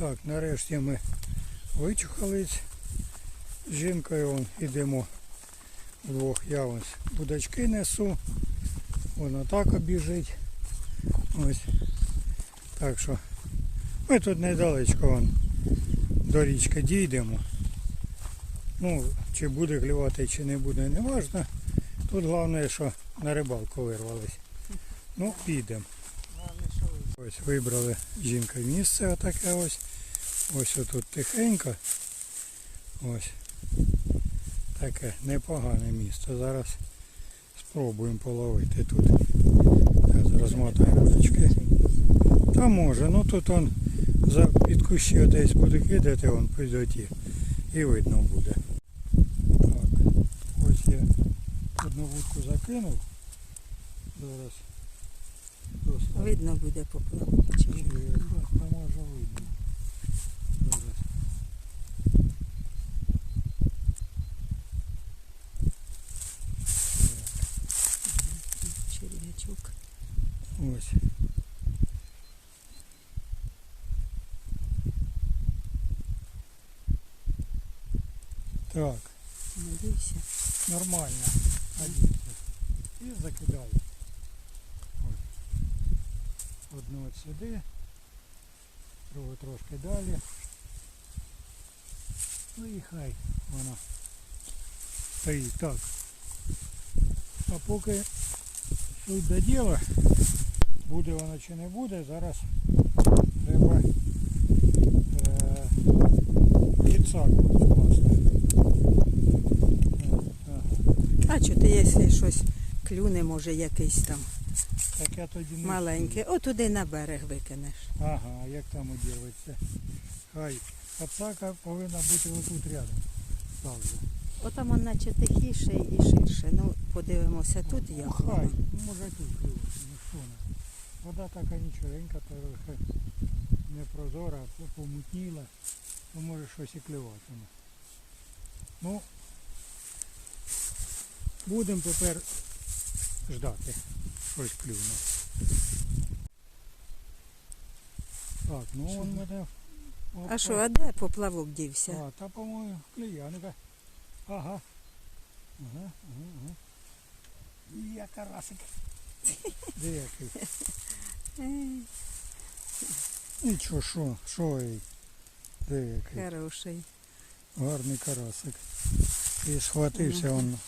Так, нарешті ми вичухались. З жінкою вон, йдемо вдвох. Я ось будочки несу. Вона так обіжить. Ось. Так що ми тут недалечко вон, до річки дійдемо. Ну, чи буде клювати, чи не буде, не важно. Тут головне, що на рибалку вирвались. Ну, підемо. Ось вибрали жінка місце отаке ось. Ось отут тихенько. Ось. Таке непогане місце. Зараз спробуємо половити тут. Зараз розмотаємо вудочки. Та може, ну тут он за під кущі десь буде кидати, он підоті. І видно буде. Так, ось я одну вудку закинув. Зараз достав. Видно буде поплавок. чи ні. Та може видно. Зараз. Черв'ячок. Ось. Так, Надійся. нормально. Одівся. І закидаю. Одну от сюди. Другу трошки далі. Ну і хай вона стоїть так. А поки суть до діла, буде воно чи не буде, зараз треба е, підсак скласти. Е. А що ти, якщо щось клюне, може якийсь там Так я тоді не маленький, о туди на берег викинеш. Ага, як там удірветься. Хай. Подсака повинна бути отут рядом. Ставлю. Отам он наче тихіше і ширше. Ну, подивимося тут Ну, як. хай, воно. ну може тут клювати, ну що не. Вода така нічогенька, трохи не прозора, по- помутніла, то може щось і клюватиме. Ну, будемо тепер ждати, щось клюне. Так, ну Що? он мене. А що, а де поплавок дівся? А, та, по-моєму, клює. Ага. Ага, ага, ага. І я карасик. Де який? Нічого, що, що ей? Де який? Хороший. Гарний карасик. І схватився он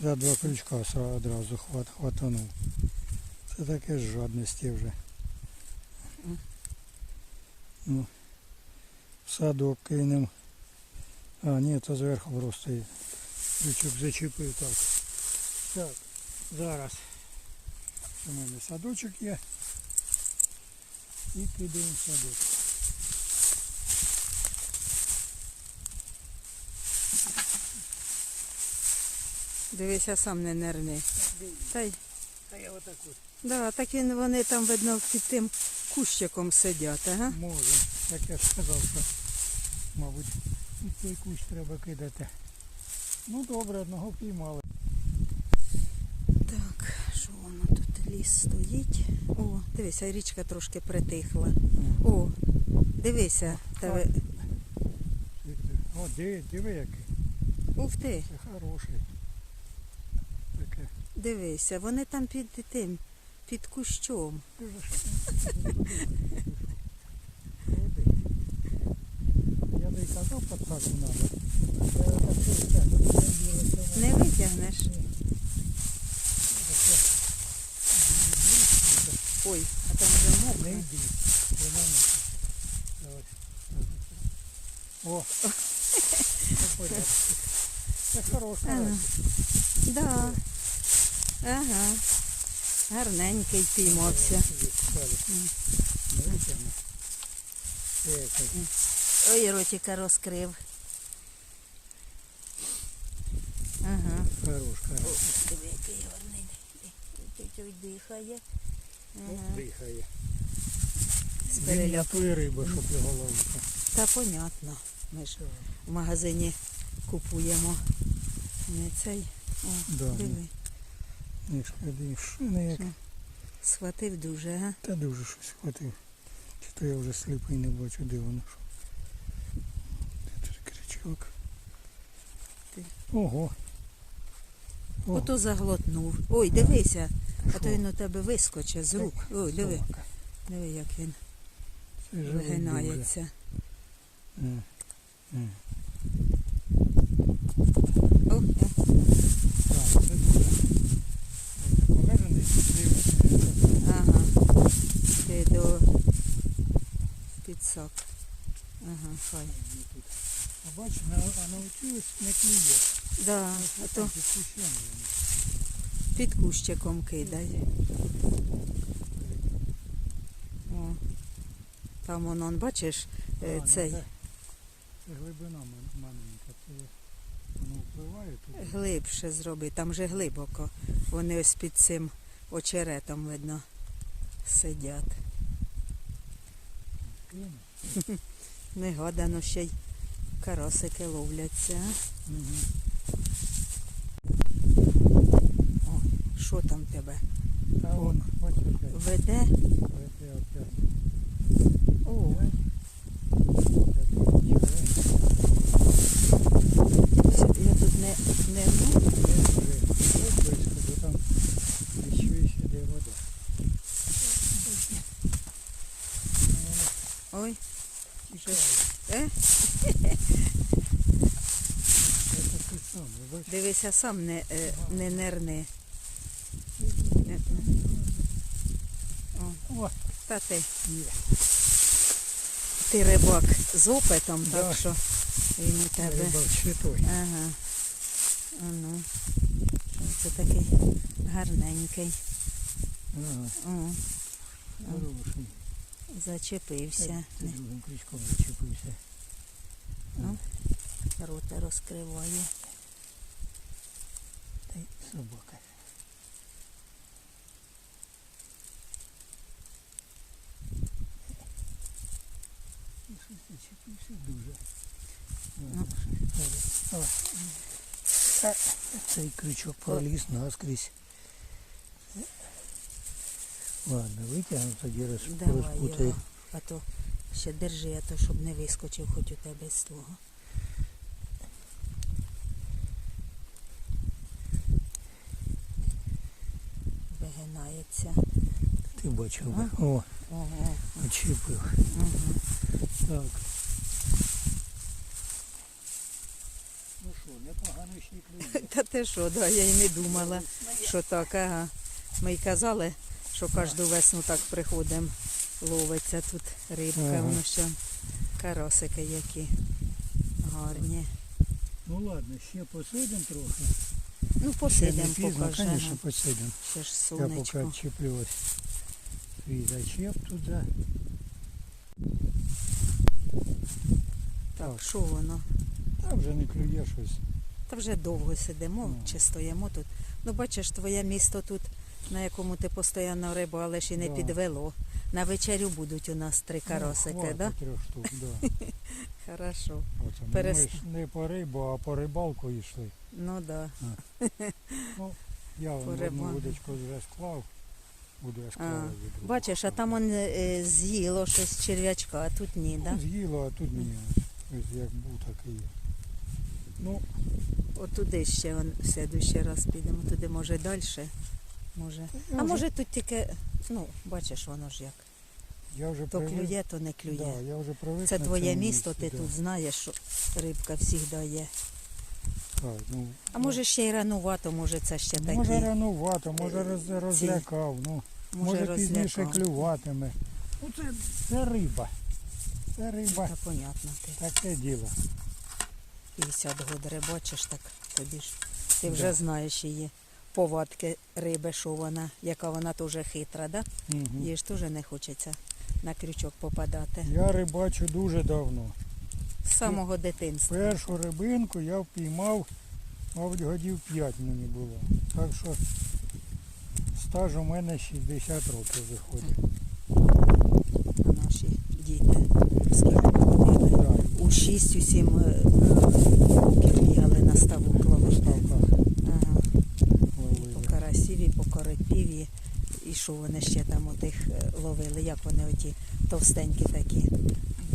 за два крючка одразу хват, хватанув. Це таке з жадності вже. Мгм. Ну, в садок кинем. А, ні, то зверху просто є. крючок зачепив так. Так, зараз у мене садочок є. І кидаємо в садок. Дивися, сам не нерни. Та й, Та я отак от. Да, так він, вони там, видно, під тим кущиком сидять, ага. Може, як я сказав, що, мабуть, і цей кущ треба кидати. Ну добре, одного піймали. Так, що воно тут ліс стоїть? О, дивися, річка трошки притихла. О, дивися, тебе. О, диви, диви який. Ух ти, Це хороший. Таке. дивися, вони там під тим, під кущом. Я би казав подсаку надо. Не витягнеш? Ой, а там вже. Давай. О! Це хороший. Ага. Да. Ага. Гарненький піймався. Ой, ротика розкрив. Ага. Хорош, хорош. Який гарний. Ой, дихає. Ага. Дихає. З переляку. риби, щоб його ловити. Та понятно. Ми ж в магазині купуємо. Не цей. О, Да, диви. Не шкоди. Як. Схватив дуже, га? Та дуже щось хватив. Чи то я вже сліпий не бачу, де воно що. Де тут крючок? Ого. О, Ото заглотнув. Ой, дивися, а що? то він у тебе вискочить з рук. Ой, диви, диви, як він вигинається. дуже. М, м. О, е, Так, це дуже. Це полежаний, дивишся. ага. Ти до підсак. Ага, хай. А бачиш, а навчилась не клює. Да, а то під кущиком кидай. О. Там воно, он, бачиш, е, А, ну цей Це, це глибина маленька. Це воно впливає тут. глибше зроби, там же глибоко. Вони ось під цим очеретом, видно, сидять. Негадано ще й карасики ловляться. а? О, що там тебе? Та О, он, Веде? Веде? Опять. О, Опять. Опять. я тут не, не ну, Ось близько, бо там відчуєш, де вода. Ну, ой, воно Щось. тікає. е, Це таке саме, бачиш? Дивися сам не, е, не нерни. Е, О, та ти, ти рибак з опитом, Да. так що він у тебе. Рибак. Ага. А ну. Це такий гарненький. Ага, О, хороший. Зачепився. Другим крючком зачепився. Ну, рота розкриває. Та й собака. Ну, зачепився дуже. Ну. Ладно, Цей крючок проліз наскрізь. Ладно, витягну тоді роз- Давай розпутаю. його. А то ще держи, а то щоб не вискочив хоч у тебе з того. Вигинається. Ти бачив. А? О, Ого. очіпив. Угу. Так. Ну що, непогано ще й. Та ти що, да, я й не думала, що так, ага. Ми й казали, що кожну весну так приходимо, ловиться тут рибка, Ага. воно ще карасики які гарні. Ну ладно, ще посидимо трохи. Ну, посидимо, покажемо. звісно, посидимо. Ще ж Я поки сонечко. ось свій зачеп туди. Так, що воно? Та вже не клює щось. Та вже довго сидимо Ну. чи стоїмо тут. Ну, бачиш, твоє місто тут, на якому ти постійно рибалиш і не Да. підвело. На вечерю будуть у нас три карасики, ну, так? Да? трьох штук, да. Хорошо. Оце Перест- ми ж не по рибу, а по рибалку йшли. Ну так. Да. Я вон По одну вудочку вже склав. Буду я А, склав. Бачиш, а там он е, з'їло щось черв'ячка, а тут ні, так? Да? З'їло, а тут ні. Ось як був, так і є. Ну, От туди ще он, в следующий раз підемо, туди може далі. Може. А може тут тільки, ну, бачиш, воно ж як. я вже То привик- клює, то не клює. Да, я вже привик Це на твоє цьому місто, місці, ти да. тут знаєш, що рибка завжди є. Так, ну, А може ще й ранувато, може це ще такі. Може ранувато, може роз, ці- розлякав, ну, може, пізніше розлякав. клюватиме. Ну це, це риба. Це риба, Та понятно ти. таке діло. 50 год рибачиш, так тобі ж. Ти Да. вже знаєш її повадки риби, що вона, яка вона теж хитра, да? Мгм. Їй ж теж не хочеться на крючок попадати. Я рибачу дуже давно. З самого дитинства. Першу рибинку я впіймав, мабуть, годів 5 мені було. Так що стаж у мене 60 років виходить. А наші діти скільки У 6-7 років бігали на ставок на ловити. ставках Ага. По ловили. карасів, і по коропів, і, і що вони ще там отих е, ловили, як вони оті товстенькі такі.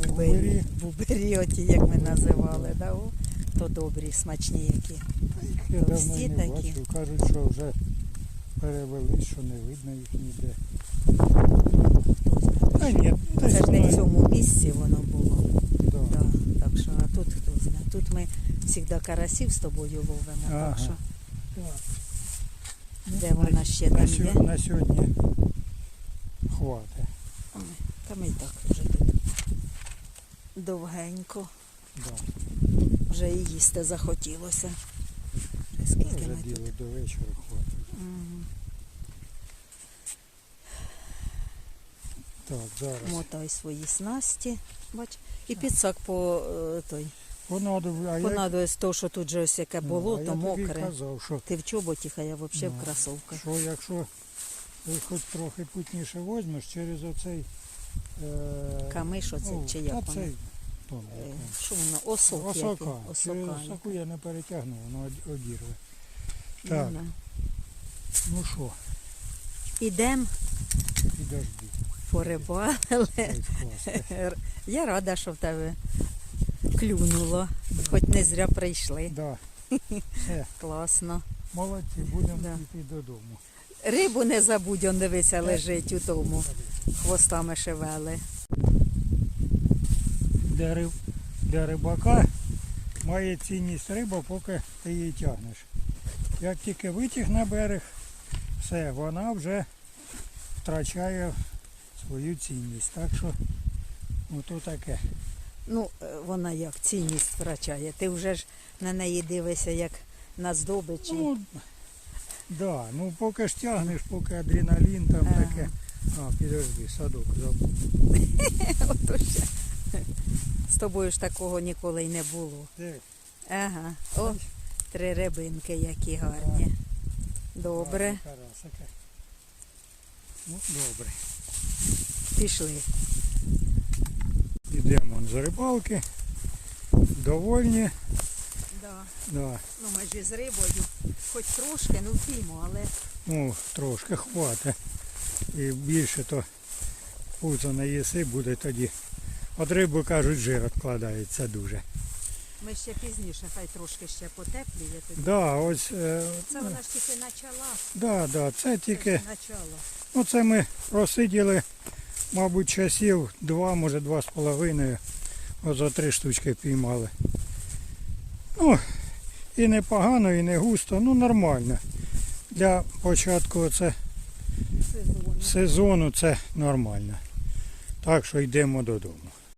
Бубирі, бубирі оті, як ми називали, да? О, то добрі, смачні які. Я давно не такі. бачив. Кажуть, що вже перевели, що не видно їх ніде. Та ні, Це ж не в цьому місці воно було. Да. Да, так що, а тут хто знає. Тут ми завжди карасів з тобою ловимо, Ага. так що Так. Де вона ще там є. на сьогодні хватить. Ой, Та ми і так вже тут довгенько. Да. Вже і їсти захотілося. Скільки Вже ми тут? до вечора хватить. Мгм. Так, зараз. Мотай свої снасті. Бач. І підсак по е, той. Понадобилось то, що тут же ось яке ну, болото, тобі мокре. казав, що, Ти в чоботіх, а я взагалі Ну, в кросовках. що якщо ти хоч трохи путніше возьмеш через оцей е, Камиш оце, ну, чи як воно? Том, Е. Що воно? Осок Осока. який? Через Осока. осоку я не перетягну, воно одірве. Ну, Так, да. ну що, Ідем, підожди. порибали. Я рада, що в тебе клюнуло. Хоч не зря прийшли. Да. Все, Класно. молодці, будемо Да. йти додому. Рибу не забудь, он дивися, лежить у тому. Хвостами шевели. Для, риб, для рибака має цінність риба, поки ти її тягнеш. Як тільки витяг на берег, все, вона вже втрачає свою цінність. Так що, ото таке. Ну, е, вона як цінність втрачає. Ти вже ж на неї дивишся, як на здобичі. Ну, да, ну поки ж тягнеш, поки адреналін там Ага. таке. А, підожди, садок забув. Ото ще. З тобою ж такого ніколи й не було. Де? Ага. О, три рибинки, які гарні. Добре, Ну, добре. пішли. Йдемо з рибалки. Довольні. Да. Да. Ну, ми ж із рибою, хоч трошки, ну впіймо, але Ну, трошки хватить. І більше то пузо не їси, буде тоді. От риби кажуть, жир відкладається дуже. ми ще пізніше, хай трошки ще потепліє тоді. Да, ось, е, Це вона ж тільки почала. да, да, це тільки, Начало. ну це ми просиділи, мабуть, часів два, може два з половиною. Ось за три штучки піймали. Ну, і не погано, і не густо, ну нормально. Для початку це Сезону. сезону це нормально. Так що йдемо додому.